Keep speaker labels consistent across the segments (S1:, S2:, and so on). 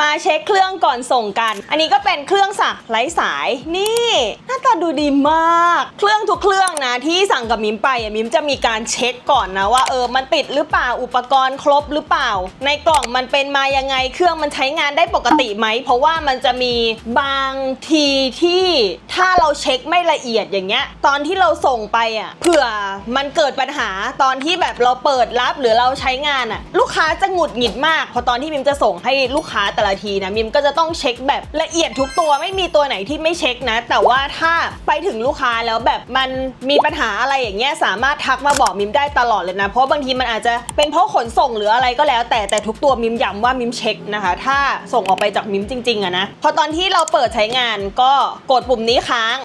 S1: มาเช็คเครื่องก่อนส่งกัน อันนี้ก็เป็นเครื่องสักไร้สาย นี่หน้าตาดูดีมาก เครื่องทุกเครื่องนะที่สั่งกับมิมไปอะมิมจะมีการเช็คก่อนนะว่าเออมันติดหรือเปล่าอุปกรณ์ครบหรือเปล่า ในกล่องมันเป็นมายังไงเครื่องมันใช้งานได้ปกติไหม เพราะว่ามันจะมีบางทีที่ถ้าเราเช็คไม่ละเอียดอย่างเงี้ย ตอนที่เราส่งไปอะเผื่อมันเกิดปัญหาตอนที่แบบเราเปิดรับหรือเราใช้งานอะ ลูกค้าจะหงุดหงิดมากพอตอนที่มิมจะส่งให้ลูกค้าแต่ละทีนะมิมก็จะต้องเช็คแบบละเอียดทุกตัวไม่มีตัวไหนที่ไม่เช็คนะ แต่ว่าถ้าไปถึงลูกค้าแล้วแบบมันมีปัญหาอะไรอย่างเงี้ยสามารถทักมาบอกมิมได้ตลอดเลยนะ เพราะบางทีมันอาจจะเป็นเพราะขนส่งหรืออะไรก็แล้ว แต่แต่ทุกตัวมิมย้ำว่ามิมเช็คนะคะ ถ้าส่งออกไปจากมิมจริงๆอะนะพอตอนที่เราเปิดใช้งานก็กดปุ่มนี้ค้าง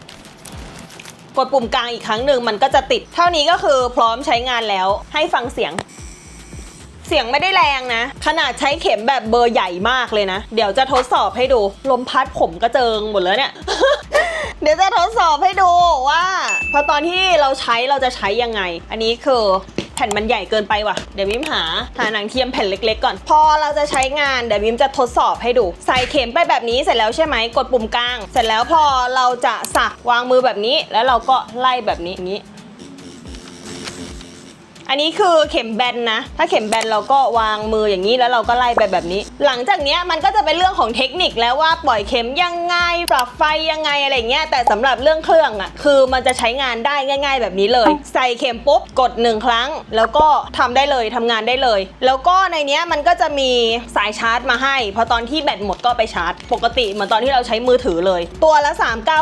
S1: กดปุ่มกลางอีกครั้งหนึ่งมันก็จะติด เท่านี้ก็คือพร้อมใช้งานแล้วให้ฟังเสียง เสียงไม่ได้แรงนะ ขนาดใช้เข็มแบบเบอร์ใหญ่มากเลยนะ เดี๋ยวจะทดสอบให้ดู ลมพัดผมกระเจิงหมดแล้วเนี่ย เดี๋ยวจะทดสอบให้ดูว่าพอตอนที่เราใช้เราจะใช้ยังไง อันนี้คือแผ่นมันใหญ่เกินไปว่ะ เดี๋ยวมิมหาหาหนังเทียมแผ่นเล็กๆก่อน พอเราจะใช้งานเดี๋ยวมิมจะทดสอบให้ดู ใส่เข็มไปแบบนี้เสร็จแล้วใช่ไหมกดปุ่มกลาง เสร็จแล้วพอเราจะสักวางมือแบบนี้ แล้วเราก็ไล่แบบนี้อย่างนี้ อันนี้คือเข็มแบนนะ ถ้าเข็มแบนเราก็วางมืออย่างนี้แล้วเราก็ไล่ไปแบบนี้ หลังจากเนี้ยมันก็จะเป็นเรื่องของเทคนิคแล้วว่าปล่อยเข็มยังไง ปรับไฟยังไงอะไรเงี้ย แต่สำหรับเรื่องเครื่องอะ คือมันจะใช้งานได้ง่าย ๆ แบบนี้เลย ใส่เข็มปุ๊บกดหนึ่งครั้ง แล้วก็ทำได้เลยทำงานได้เลย แล้วก็ในเนี้ยมันก็จะมีสายชาร์จมาให้ พอตอนที่แบตหมดก็ไปชาร์จ ปกติเหมือนตอนที่เราใช้มือถือเลย ตัวละ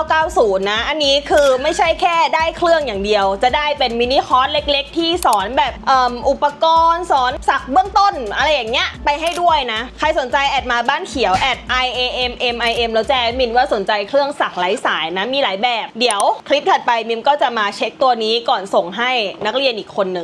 S1: 3990 นะ อันนี้คือไม่ใช่แค่ได้เครื่องอย่างเดียว จะได้เป็นมินิคอร์สเล็ก ๆ ที่สอนแบบออุปกรณ์สอนสักเบื้องต้น อะไรอย่างเงี้ยไปให้ด้วยนะ ใครสนใจแอดมาบ้านเขียวแอด i a m m i m แล้วแจ้งมินว่าสนใจเครื่องสักไร้สายนะมีหลายแบบ เดี๋ยวคลิปถัดไปมิมก็จะมาเช็คตัวนี้ก่อนส่งให้นักเรียนอีกคนหนึ่ง